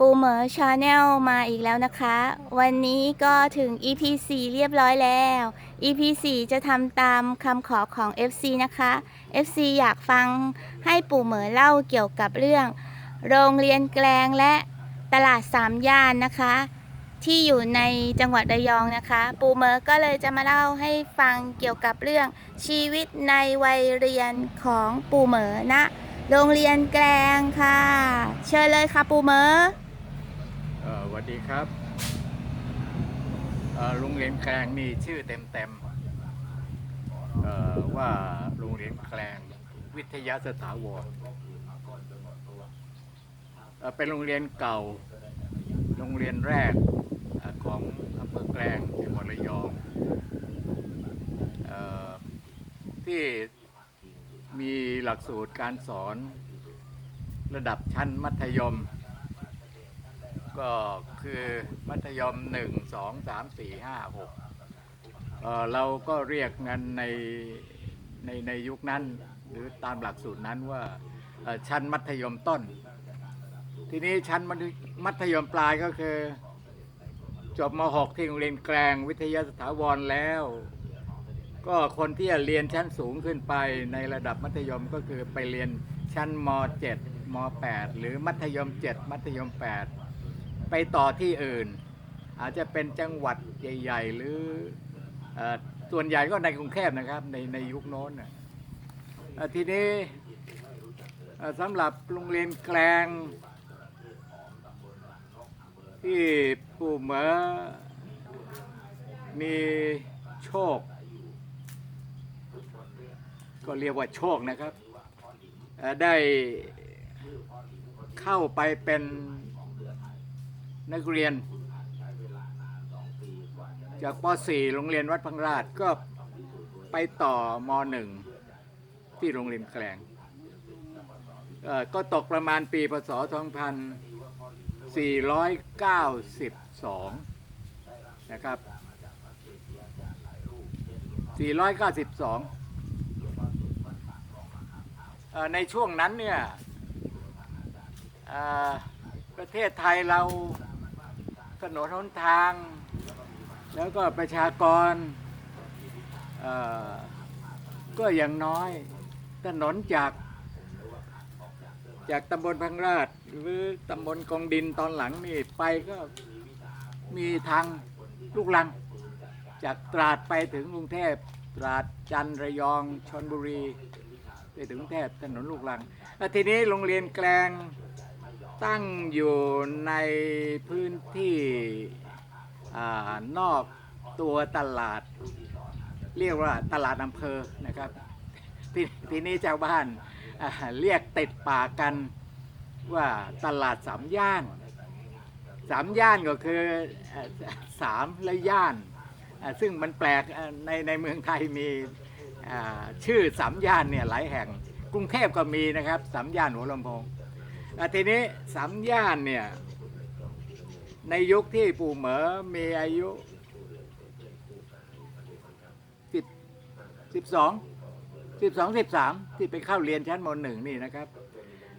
ปูเหมอชาแนลมาอีกแล้วนะคะ วันนี้ก็ถึง EP 4เรียบร้อยแล้ว EP 4จะทำตามคำขอของ FC นะคะ FC อยากฟังให้ปู่เหมอเล่าเกี่ยวกับเรื่อง โรงเรียนแกลงและตลาดสามย่านนะคะ ที่อยู่ในจังหวัดระยองนะคะ ปูเหมอก็เลยจะมาเล่าให้ฟังเกี่ยวกับเรื่องชีวิตในวัยเรียนของปูเหมอณโรงเรียนแกลงค่ะ เชิญเลยค่ะปูเหมอ วัสดีครับโรงเรียนแกลงมีชื่อเต็มๆเอ่อว่าโรงเรียนแกลงวิทยาสถาวรเอ่อเป็นโรงเรียนเก่า โรงเรียนแรกอของอำเภอแกลงจังหวัดระยองออที่มีหลักสูตรการสอนระดับชั้นมัธยม ก็คือมัธยม1 2 3 4 5 6เอ่อเราก็เรียกกันในในในยุคนั้น หรือตามหลักสูตรนั้นว่าชั้นมัธยมต้น ทีนี้ชั้นมัธยมปลายก็คือจบม .6 ที่โรงเรียนแกลงวิทยาสถาวรแล้ว ก็คนที่จะเรียนชั้นสูงขึ้นไปในระดับมัธยมก็คือไปเรียนชั้นม .7 ม .8 หรือมัธยม 7 มัธยม 8 ไปต่อที่อื่น อาจจะเป็นจังหวัดใหญ่ ๆ หรืออส่วนใหญ่ก็ในกรุงเทพนะครับในในยุคโน้นนะทีนี้สำหรับโรงเรียนแกลงที่ปู่เหมอมีโชค ก็เรียกว่าโชคนะครับ ได้เข้าไปเป็น นักเรียน จากป .4 โรงเรียนวัดพังราชก็ไปต่อม .1 ที่โรงเรียนแกลงก็ตกประมาณปีพศ 2492 นะครับ 492 ในช่วงนั้นเนี่ยประเทศไทยเรา ถนนหนทาง แล้วก็ประชากรก็อย่างน้อย ถนนจาก จากตำบลพังราช หรือตำบลกองดินตอนหลังนี่ไปก็มีทางลูกลัง จากตราดไปถึงกรุงเทพตราดจันระยองชนบุรี ไปถึงกรุงเทพถนนลูกลัง ทีนี้โรงเรียนแกลง ตั้งอยู่ในพื้นที่อานอกตัวตลาด เรียกว่าตลาดอำเภอนะครับททีนี้ชาวบ้านเรียกติดปากกันว่าตลาดสามย่านสามย่านก็คือสามและย่าน ซึ่งมันแปลกในในเมืองไทยมีชื่อสามย่านเนี่ยหลายแห่งกรุงเทพก็มีนะครับสามย่านหัวลำโพง อ่าทีนี้สามย่านเนี่ย ในยุคที่ปู่เหมอมีอายุสิบสิบสองสิบสองสิบสามที่ไปเข้าเรียนชั้นมหนึ่งนี่นะครับ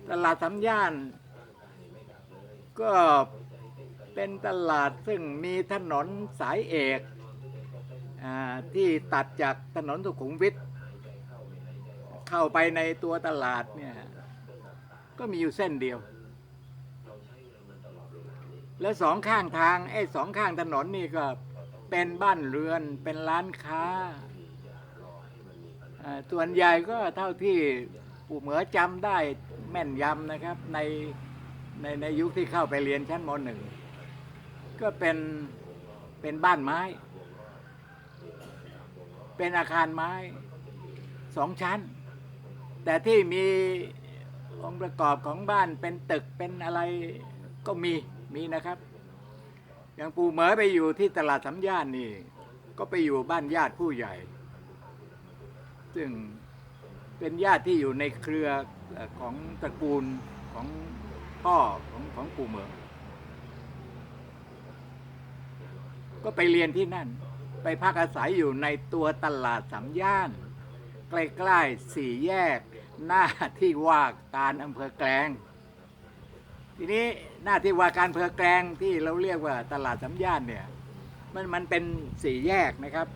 ตลาดสามย่าน ก็เป็นตลาดซึ่งมีถนนสายเอกอที่ตัดจากถนนสุขุมวิทเข้าไปในตัวตลาดเนี่ย ก็มีอยู่เส้นเดียว แล้วสองข้างทางไอ้สองข้างถนนนี่ก็เป็นบ้านเรือนเป็นร้านค้าอ่าส่วนใหญ่ก็เท่าที่ปู่เหมือจำได้แม่นยำนะครับในในในยุคที่เข้าไปเรียนชั้นมหนึ่งก็เป็นเป็นบ้านไม้ เป็นอาคารไม้สองชั้น แต่ที่มี องค์ประกอบของบ้านเป็นตึกเป็นอะไรก็มีมีนะครับอย่างปู่เหมอไปอยู่ที่ตลาดสามย่านนี่ ก็ไปอยู่บ้านญาติผู้ใหญ่ ซึ่งเป็นญาติที่อยู่ในเครือของตระกูลของพ่อของของปู่เหมือก็ไปเรียนที่นั่น ไปพักอาศัยอยู่ในตัวตลาดสามย่าน ใกล้ๆสี่แยก หน้าที่ว่าการอำเภอแกลง ทีนี้หน้าที่ว่าการอำเพอแกลงที่เราเรียกว่าตลาดสำย่านเนี่ยมันมันเป็นสี่แยกนะครับ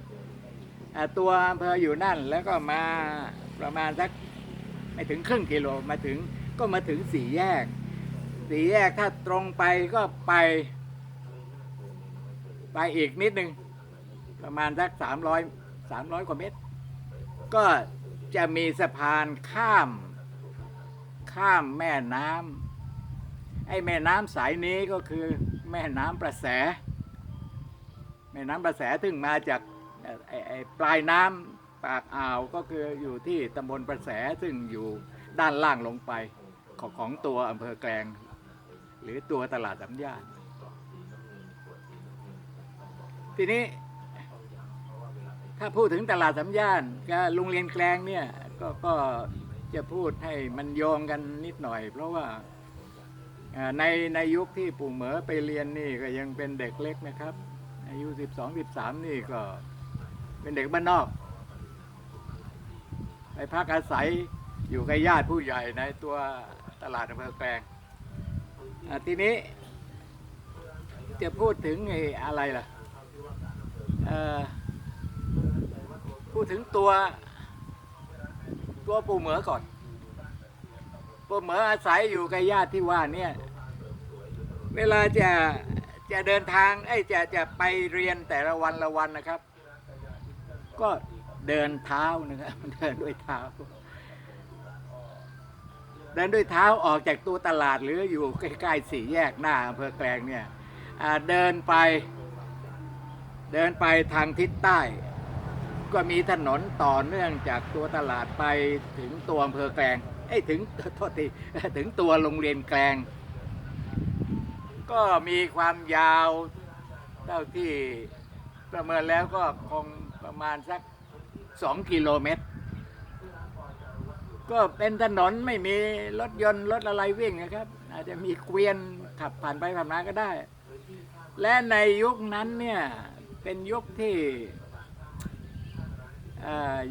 ตัวอำเภออยู่นั่นแล้วก็มาประมาณสักไม่ถึงครึ่งกิโลมาถึงก็มาถึงสี่แยก สี่แยกถ้าตรงไปก็ไป ไปอีกนิดนึง ประมาณสักสามร้อยสามร้อยกว่าเมตร ก็ จะมีสะพานข้าม ข้ามแม่น้ำไอ้แม่น้ำสายนี้ก็คือแม่น้ำประแส แม่น้ำประแสถึงมาจากไอ้ปลายน้ำปากอ่าวก็คืออยู่ที่ตำบลประแสซึ่งอยู่ด้านล่างลงไปของของตัวอำเภอแกลง หรือตัวตลาดสำยานทีนี้ ถ้าพูดถึงตลาดสำย่านกับโรงเรียนแกลงเนี่ยก็ก็จะพูดให้มันโยงกันนิดหน่อย เพราะว่าในในยุคที่ปู่เหมอไปเรียนนี่ก็ยังเป็นเด็กเล็กนะครับ อายุสิบสองสิบสามนี่ก็เป็นเด็กบ้านนอก ไปพักอาศัยอยู่กับญาติผู้ใหญ่ในตัวตลาดอำเภอแกลงทีนี้จะพูดถึงไอ้อะไรล่ะเอ่อ ถึงตัวตัวปู่เหมือก่อน ปู่เหมืออาศัยอยู่กับญาติที่ว่าเนี่ยเวลาจะจะเดินทางไอ้จะจะไปเรียนแต่ละวันละวันนะครับ ก็เดินเท้านะครับเดินด้วยเท้า เดินด้วยเท้าออกจากตัวตลาดหรืออยู่ใกล้ๆสี่แยกหน้าอำเภอแกลงเนี่ยเดินไป เดินไปทางทิศใต้ ก็มีถนนต่อเนื่องจากตัวตลาดไปถึงตัวอำเภอแกลงเอ้ยถึงโทษทีถึงตัวโรงเรียนแกลง ก็มีความยาวเท่าที่ประเมินแล้วก็คงประมาณสักสองกิโลเมตร ก็เป็นถนนไม่มีรถยนต์รถอะไรวิ่งนะครับ อาจจะมีเกวียนขับผ่านไปผ่านมาก็ได้ และในยุคนั้นเนี่ยเป็นยุคที่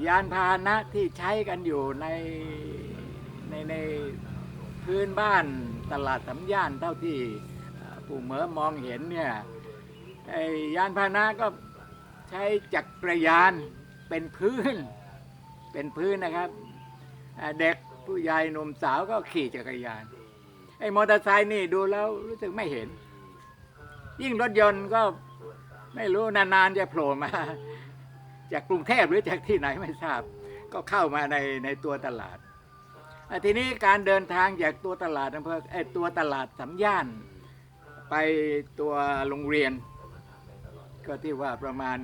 ยานพาหนะที่ใช้กันอยู่ในในในพื้นบ้านตลาดสำย่านเท่าที่เอ่อปู่เหมอมองเห็นเนี่ยไอยานพาหนะก็ใช้จักรยานเป็นพื้นเป็นพื้นนะครับ เด็กผู้ใหญ่หนุ่มสาวก็ขี่จักรยานไอ้มอเตอร์ไซค์นี่ดูแล้วรู้สึกไม่เห็น ยิ่งรถยนต์ก็ไม่รู้นานๆจะโผล่มา จากกรุงเทพหรือจากที่ไหนไม่ทราบ ก็เข้ามาในในตัวตลาดทีนี้การเดินทางจากตัวตลาดอำเภอไอตัวตลาดสำย่าน ไปตัวโรงเรียน ก็ที่ว่าประมาณ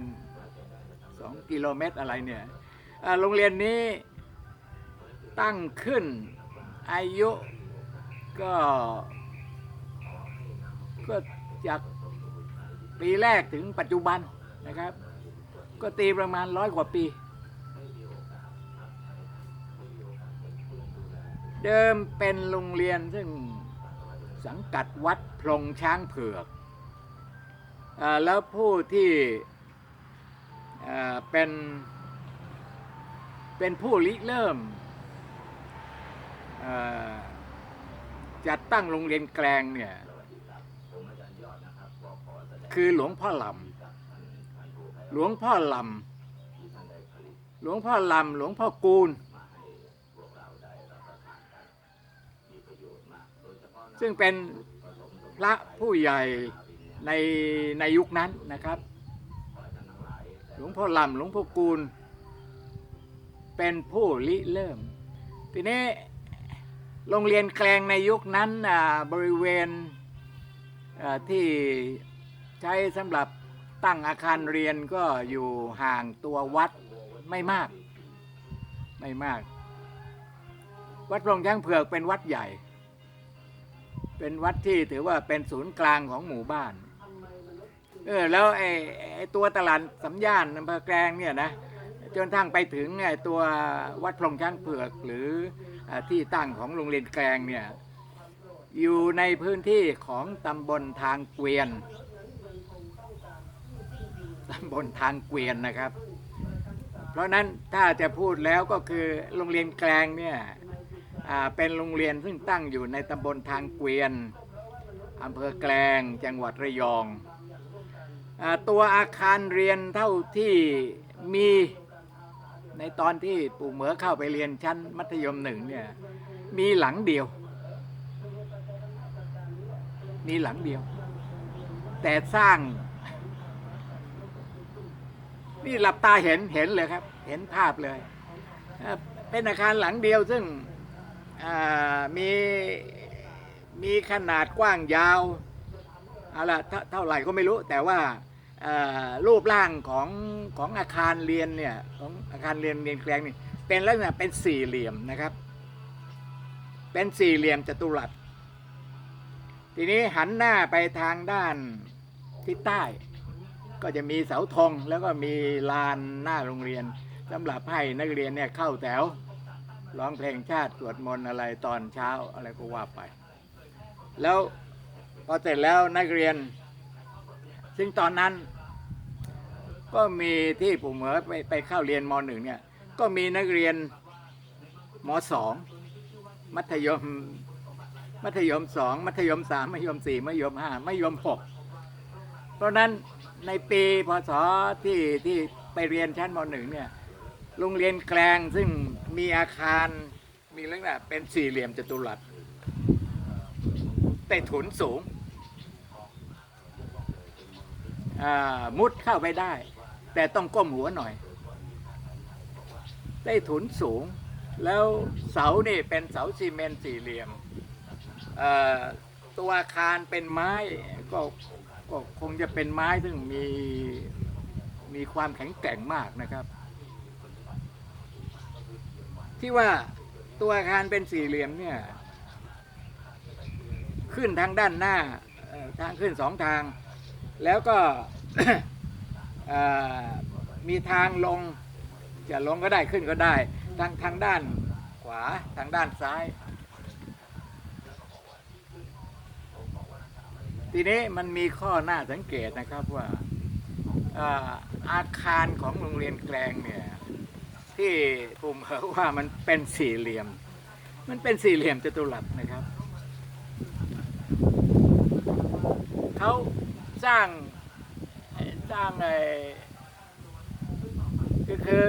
สองกิโลเมตรอะไรเนี่ยโรงเรียนนี้ตั้งขึ้นอายุก็ก็จากปีแรกถึงปัจจุบันนะครับ ก็ตีประมาณร้อยกว่าปี เดิมเป็นโรงเรียนซึ่งสังกัดวัดพลงช้างเผือกอแล้วผู้ที่เป็นเป็นผู้ริเริ่มจัดตั้งโรงเรียนแกลงเนี่ย คือหลวงพ่อลำ หลวงพ่อลำหลวงพ่อลำหลวงพ่อกูล ซึ่งเป็นพระผู้ใหญ่ในในยุคนั้นนะครับ หลวงพ่อลำหลวงพ่อกูล เป็นผู้ริเริ่ม ทีนี้โรงเรียนแกลงในยุคนั้นบริเวณที่ใช้สำหรับ ตั้งอาคารเรียนก็อยู่ห่างตัววัดไม่มาก ไม่มาก วัดพลงช้างเผือกเป็นวัดใหญ่ เป็นวัดที่ถือว่าเป็นศูนย์กลางของหมู่บ้าน เออแล้วไอ้ไอ้ตัวตลาดสำย่านอำเภอแกลงเนี่ยนะจนทั้งไปถึงไอ้ตัววัดพลงช้างเผือกหรืออที่ตั้งของโรงเรียนแกลงเนี่ยอยู่ในพื้นที่ของตำบลทางเกวียน ตำบลทางเกวียนนะครับ เพราะนั้นถ้าจะพูดแล้วก็คือโรงเรียนแกลงเนี่ยเป็นโรงเรียนซึ่งตั้งอยู่ในตำบลทางเกวียนอำเภอแกลงจังหวัดระยองอตัวอาคารเรียนเท่าที่มีในตอนที่ปู่เหมือเข้าไปเรียนชั้นมัธยมหนึ่งเนี่ยมีหลังเดียว มีหลังเดียว แต่สร้าง นี่หลับตาเห็นเห็นเลยครับ เห็นภาพเลยเป็นอาคารหลังเดียวซึ่งมีมีขนาดกว้างยาวอะเท่าเท่าไหร่ก็ไม่รู้ แต่ว่ารูปร่างของของอาคารเรียนเนี่ยของอาคารเรียนเรียนแกลงนี่เป็นลักษณะเป็นสี่เหลี่ยมนะครับ เป็นสี่เหลี่ยมจัตุรัส ทีนี้หันหน้าไปทางด้านทิศใต้ ก็จะมีเสาธงแล้วก็มีลานหน้าโรงเรียนสำหรับให้นักเรียนเนี่ยเข้าแถวร้องเพลงชาติสวดมนต์อะไรตอนเช้าอะไรก็ว่าไป แล้วพอเสร็จแล้วนักเรียน ซึ่งตอนนั้น ก็มีที่ปู่เหมอไปไปเข้าเรียนมหนึ่งเนี่ยก็มีนักเรียนมสองมัธยมมัธยมสองมัธยมสามมัธยมสี่มัธยมห้ามัธยมหกเพราะนั้น ในปีพศที่ที่ไปเรียนชั้นมหนึ่งเนี่ยโรงเรียนแกลงซึ่งมีอาคารมีลักษณะเป็นสี่เหลี่ยมจัตุรัสแต่ถุนสูงอ่ามุดเข้าไปได้ แต่ต้องก้มหัวหน่อยได้ถุนสูง แล้วเสานี่เป็นเสาซีเมนต์สี่เหลี่ยมตัวอาคารเป็นไม้ก็ ก็คงจะเป็นไม้ซึ่งมีมีความแข็งแกร่งมากนะครับ ที่ว่าตัวอาคารเป็นสี่เหลี่ยมเนี่ย ขึ้นทางด้านหน้าทางขึ้นสองทาง แล้วก็มีทางลงจะลงก็ได้ขึ้นก็ได้ ทางทางด้านขวาทางด้านซ้าย ทีนี้มันมีข้อน่าสังเกตนะครับว่าอาคารของโรงเรียนแกลงเนี่ยที่ผมเห็ว่ามันเป็นสี่เหลี่ยม มันเป็นสี่เหลี่ยมจัตุรัสนะครับเขาสร้างสร้างไอก็คือ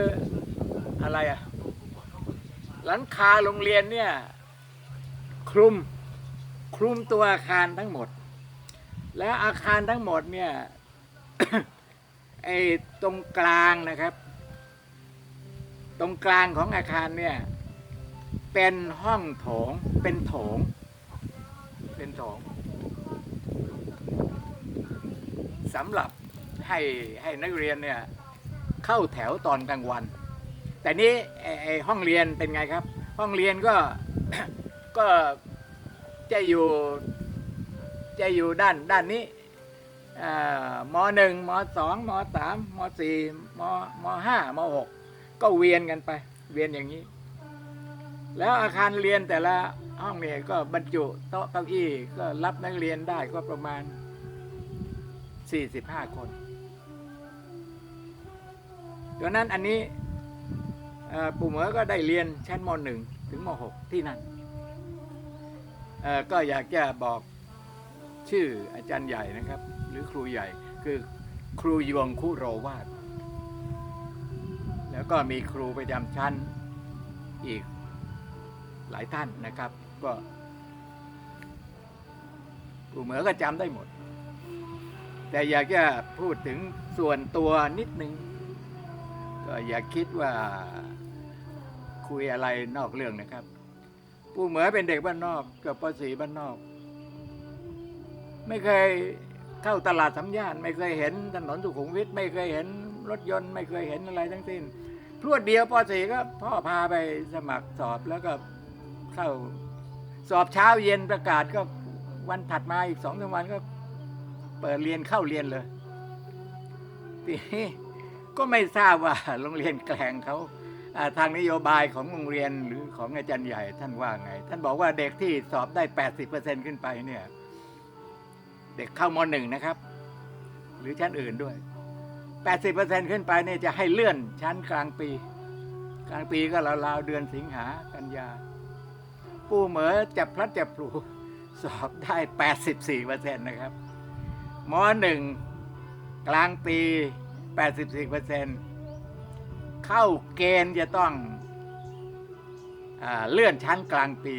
อะไรอะหลังคาโรงเรียนเนี่ยคลุมคลุมตัวอาคารทั้งหมด แล้วอาคารทั้งหมดเนี่ย ไอ้ตรงกลางนะครับ ตรงกลางของอาคารเนี่ย เป็นห้องโถง เป็นโถง เป็นโถงสำหรับให้ให้นักเรียนเนี่ยเข้าแถวตอนกลางวัน แต่นี้ไอ้ไอห้องเรียนเป็นไงครับ ห้องเรียนก็ก็จะอยู่ จะอยู่ด้านด้านนี้มหนึ่งมสองมสามมสี่มมห้ามหกก็เวียนกันไป เวียนอย่างนี้ แล้วอาคารเรียนแต่ละห้องเนี่ยก็บรรจุโต๊ะเก้าอี้ก็รับนักเรียนได้ก็ประมาณ 45 คนดังนั้นอันนี้ปู่เหมอก็ได้เรียนชั้นมหนึ่งถึงมหกที่นั่นก็อยากจะบอก ชื่ออาจารย์ใหญ่นะครับ หรือครูใหญ่คือครูยวงคุโรวาดแล้วก็มีครูประจำชั้นอีกหลายท่านนะครับ ก็ปู่เหมือก็จำได้หมด แต่อยากจะพูดถึงส่วนตัวนิดนึง ก็อย่าคิดว่าคุยอะไรนอกเรื่องนะครับปู่เหมือเป็นเด็กบ้านนอกเกับปสีบ้านนอก ไม่เคยเข้าตลาดสำย่าน ไม่เคยเห็นถนนสุขุมวิทไม่เคยเห็นรถยนต์ ไม่เคยเห็นอะไรทั้งสิ้นพรวดเดียวปสีก็พ่อพาไปสมัครสอบแล้วก็เข้าสอบเช้าเย็นประกาศก็วันถัดมาอีกสองสามวันก็ เปิดเรียนเข้าเรียนเลยทีนี้ก็ไม่ทราบว่าโรงเรียนแกลงเขาอ่าทางนโยบายของโรงเรียนหรือของอาจารย์ใหญ่ท่านว่าไง ท่านบอกว่าเด็กที่สอบได้ 80%ขึ้นไปเนี่ย เด็กเข้ามหนึ่งนะครับ หรือชั้นอื่นด้วย 80%ขึ้นไปเนี่ยจะให้เลื่อนชั้นกลางปี กลางปีก็ราวๆเดือนสิงหากันยาปู่เหมอจับพลัดจับผลูสอบได้ 84เปอร์เซ็นะครับมหนึ่งกลางปี 84เปอร์เข้าเกณฑ์จะต้องอเลื่อนชั้นกลางปี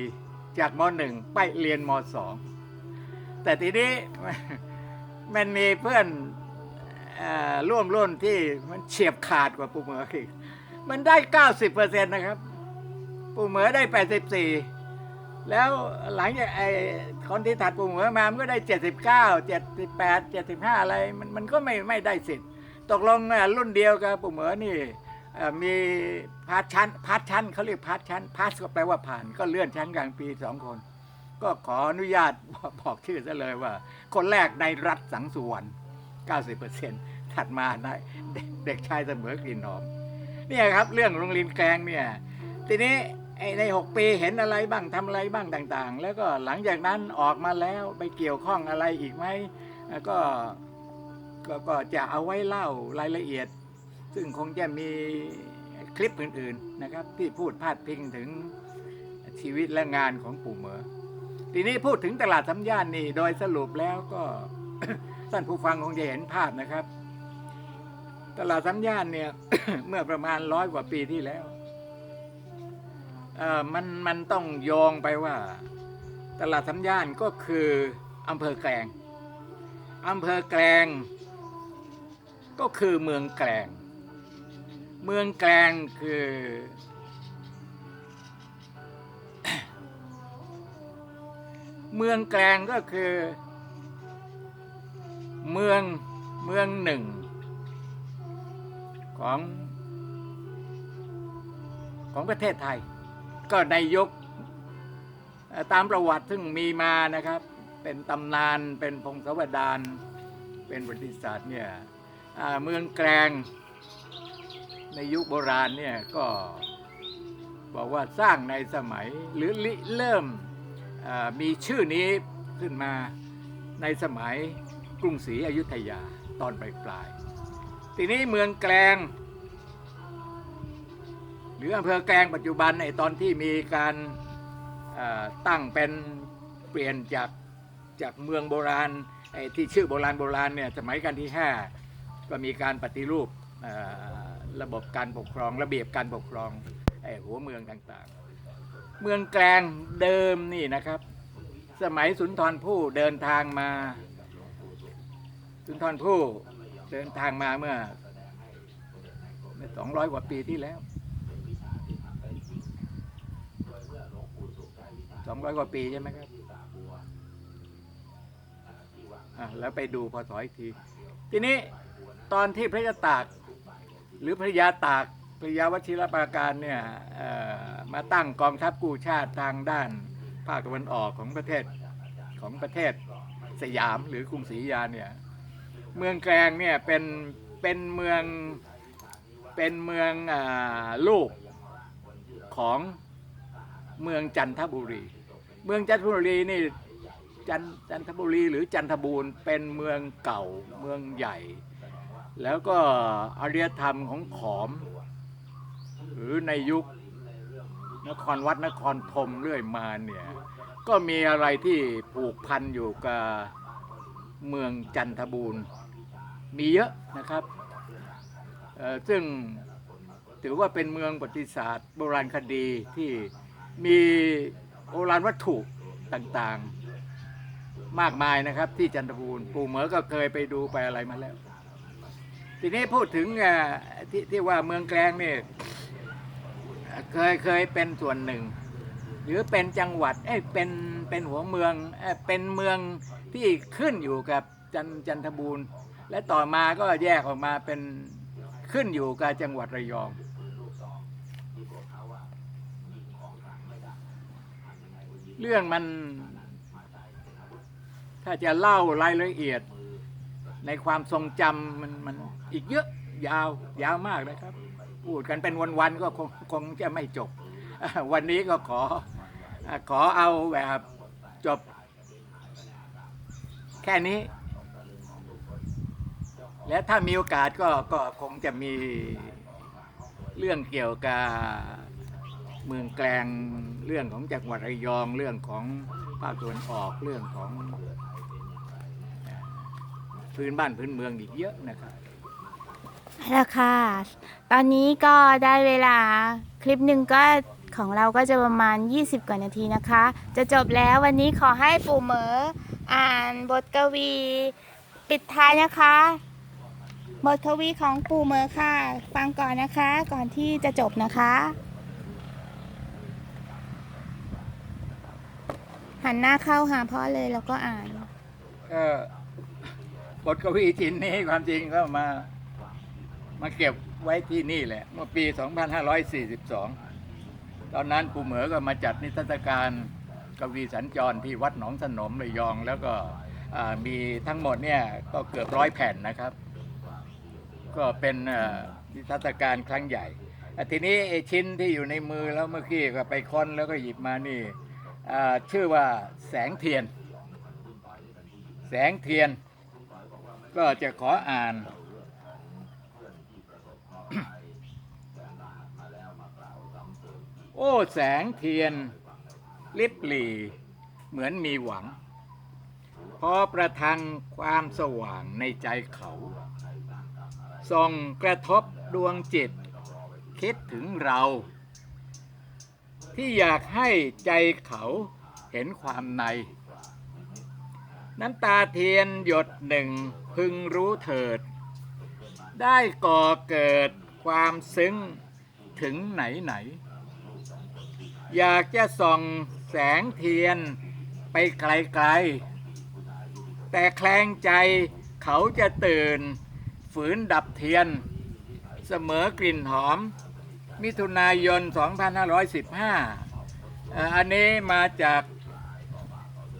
จากมหนึ่งไปเรียนมสอง แต่ทีนี้มันมีเพื่อนอร่วมรุ่นที่มันเฉียบขาดกว่าปูเหมออีกมันได้ 90เปอร์เซ็นต์นะครับ ปูเหมอได้ 84 แล้วหลังจากไอ้คนที่ถัดปูเหมอมา มันก็ได้ 79 78 75 อะไร มันมันก็ไม่ไม่ได้สิทธิ์ตกลงรุ่นเดียวกับปูเหมอนี่มีพาร์ทชั้นพาร์ทชั้นเขาเรียกพาร์ทชั้นพาสก็แปลว่าผ่าน ก็เลื่อนชั้นกลางปีสองคน ก็ขออนุญาตบอกบอกชื่อซะเลยว่า คนแรกในรัฐสังสุวรรณ90%ถัดมาไดเด็กชายเสมอกลิ่นหอมเนี่ยครับ เรื่องโรงเรียนแกลงเนี่ย ทีนี้ไอ้ใน 6 ปีเห็นอะไรบ้างทำอะไรบ้างต่างๆ แล้วก็หลังจากนั้นออกมาแล้วไปเกี่ยวข้องอะไรอีกไหมก็ก็ก็จะเอาไว้เล่ารายละเอียด ซึ่งคงจะมีคลิปอื่น ๆนะครับ ที่พูดพาดพิงถึงชีวิตและงานของปู่เหมอ ทีนี้พูดถึงตลาดสำย่านนี่โดยสรุปแล้วก็ท่านผู้ฟังคงจะเห็นภาพนะครับ ตลาดสำย่านเนี่ย เมื่อประมาณร้อยกว่าปีที่แล้วเออมันมันต้องโยงไปว่า ตลาดสำย่านก็คืออำเภอแกลงอำเภอแกลง ก็คือเมืองแกลง เมืองแกลงคือ เมืองแกลงก็คือ เมืองเมืองหนึ่ง ของของประเทศไทย ก็ในยุคตามประวัติซึ่งมีมานะครับ เป็นตำนานเป็นพงศาวดารเป็นประวัติศาสตร์เนี่ยเมืองแกลงในยุคโบราณเนี่ยก็บอกว่าสร้างในสมัยหรือริเริ่ม มีชื่อนี้ขึ้นมาในสมัยกรุงศรีอยุธยาตอนปลายๆทีนี้เมืองแกลง หรืออำเภอแกลงปัจจุบันในตอนที่มีการตั้งเป็นเปลี่ยนจากจากเมืองโบราณไอ้ที่ชื่อโบราณโบราณเนี่ยสมัยกันที่ 5 ก็มีการปฏิรูประบบการปกครอง ระเบียบการปกครองไอ้หัวเมืองต่างๆ เมืองแกลงเดิมนี่นะครับ สมัยสุนทรภู่เดินทางมา สุนทรภู่เดินทางมาเมื่อสองร้อยกว่าปีที่แล้วสองร้อยกว่าปีใช่ไหมครับอะแล้วไปดูพอถอยที ทีนี้ตอนที่พระยาตาก หรือพระยาตาก พระยาวชิรปราการเนี่ยมาตั้งกองทัพกู้ชาติทางด้านภาคตะวันออกของประเทศของประเทศสยามหรือกรุงศรีอยาเนี่ยเมืองแกลงเนี่ยเป็นเป็นเมืองเป็นเมืองอลูกของเมืองจันทบุรี เมืองจันทบุรีนี่จันจันทบุรีหรือจันทบูรณ์เป็นเมืองเก่าเมืองใหญ่ แล้วก็อารยธรรมของขอม หรือในยุคนครวัดนครธมเรื่อยมาเนี่ยก็มีอะไรที่ผูกพันอยู่กับเมืองจันทบูรณ์มีเยอะนะครับ ซึ่งถือว่าเป็นเมืองประวัติศาสตร์ โบราณคดีที่มีโบราณวัตถุต่างๆมากมายนะครับที่จันทบูรณ์ปู่เหมอก็เคยไปดูไปอะไรมาแล้ว ทีนี้พูดถึงที่ที่ว่าเมืองแกลงเนี่ย เคยเคยเป็นส่วนหนึ่ง หรือเป็นจังหวัดเอ้เป็นเป็นหัวเมืองเอ้เป็นเมืองที่ขึ้นอยู่กับจันจันทบูรณ์ และต่อมาก็แยกออกมาเป็นขึ้นอยู่กับจังหวัดระยองเรื่องมัน ถ้าจะเล่ารายละเอียดในความทรงจำมันมันอีกเยอะยาวยาวมากนะครับ พูดกันเป็นวันๆก็คงคงจะไม่จบ วันนี้ก็ขอขอเอาแบบจบ แค่นี้ และถ้ามีโอกาสก็ก็คงจะมีเรื่องเกี่ยวกับเมืองแกลงเรื่องของจังหวัดระยองเรื่องของภาคตะวันออกเรื่องของพื้นบ้านพื้นเมืองอีกเยอะนะครับ ละค่ะ ตอนนี้ก็ได้เวลาคลิปหนึ่งก็ของเราก็จะประมาณ 20 กว่านาทีนะคะ จะจบแล้ววันนี้ขอให้ปู่เหมออ่านบทกวี ปิดท้ายนะคะ บทกวีของปู่เหมอค่ะ ฟังก่อนนะคะก่อนที่จะจบนะคะ หันหน้าเข้าหาพ่อเลยแล้วก็อ่านก็บทกวีจินนี้ความจริงก็มา มาเก็บไว้ที่นี่แหละ เมื่อปี 2542 ตอนนั้นปู่เหมือก็มาจัดนิทรรศการกวีสัญจรที่วัดหนองสนมระยอง แล้วก็มีทั้งหมดเนี่ยก็เกือบร้อยแผ่นนะครับ ก็เป็นนิทรรศการครั้งใหญ่ ทีนี้ชิ้นที่อยู่ในมือแล้วเมื่อกี้ก็ไปค้นแล้วก็หยิบมานี่ชื่อว่าแสงเทียน แสงเทียนก็จะขออ่าน โอ้ แสงเทียน ลิบหลีเหมือนมีหวัง พอประทังความสว่างในใจเขาส่องกระทบดวงจิต คิดถึงเรา ที่อยากให้ใจเขาเห็นความใน น้ำตาเทียนหยดหนึ่งพึงรู้เถิด ได้ก่อเกิดความซึ้งถึงไหนไหน อยากจะส่องแสงเทียนไปไกลๆ แต่แคลงใจเขาจะตื่น ฝืนดับเทียน เสมอกลิ่นหอม มิถุนายน 2515 อันนี้มาจาก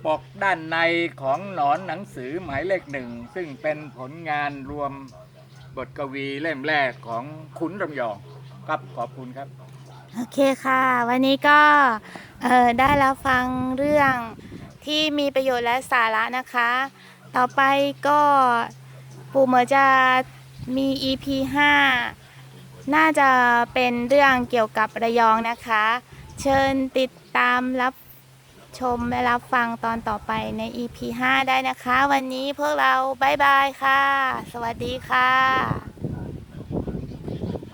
ปกด้านในของหนอนหนังสือหมายเลขหนึ่ง ซึ่งเป็นผลงานรวม บทกวีเล่มแรกของขุนรำยองครับขอบคุณครับ โอเคค่ะ วันนี้ก็เอ่อได้รับฟังเรื่องที่มีประโยชน์และสาระนะคะ ต่อไปก็ปู่เหมอจะมี EP 5 น่าจะเป็นเรื่องเกี่ยวกับระยองนะคะ เชิญติดตามรับ ชมและรับฟังตอนต่อไปใน EP 5 ได้นะคะ วันนี้พวกเราบายบายค่ะ สวัสดีค่ะ